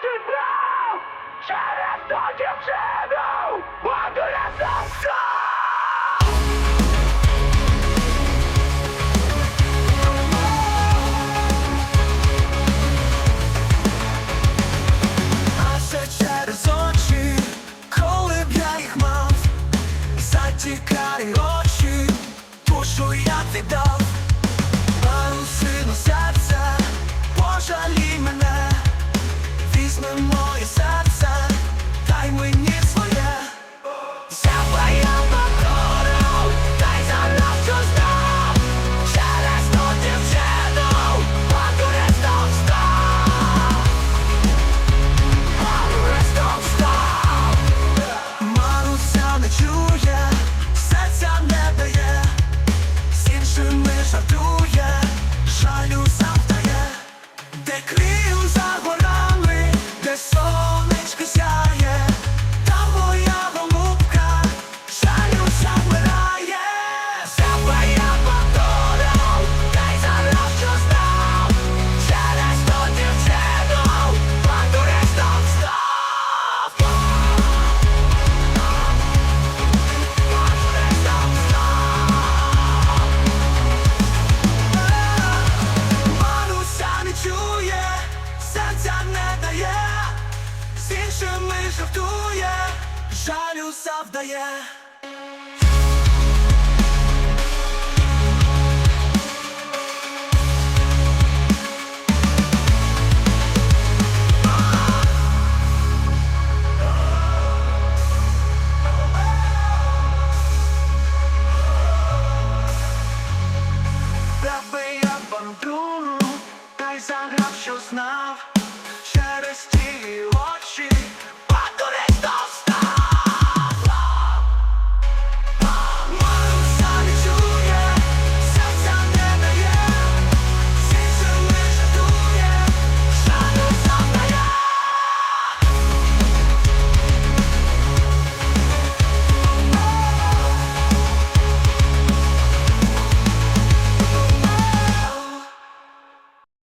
Gratidão! Xeretão de gênio! Adoração! жалю завдає. Та й заграв, що знав через ті очі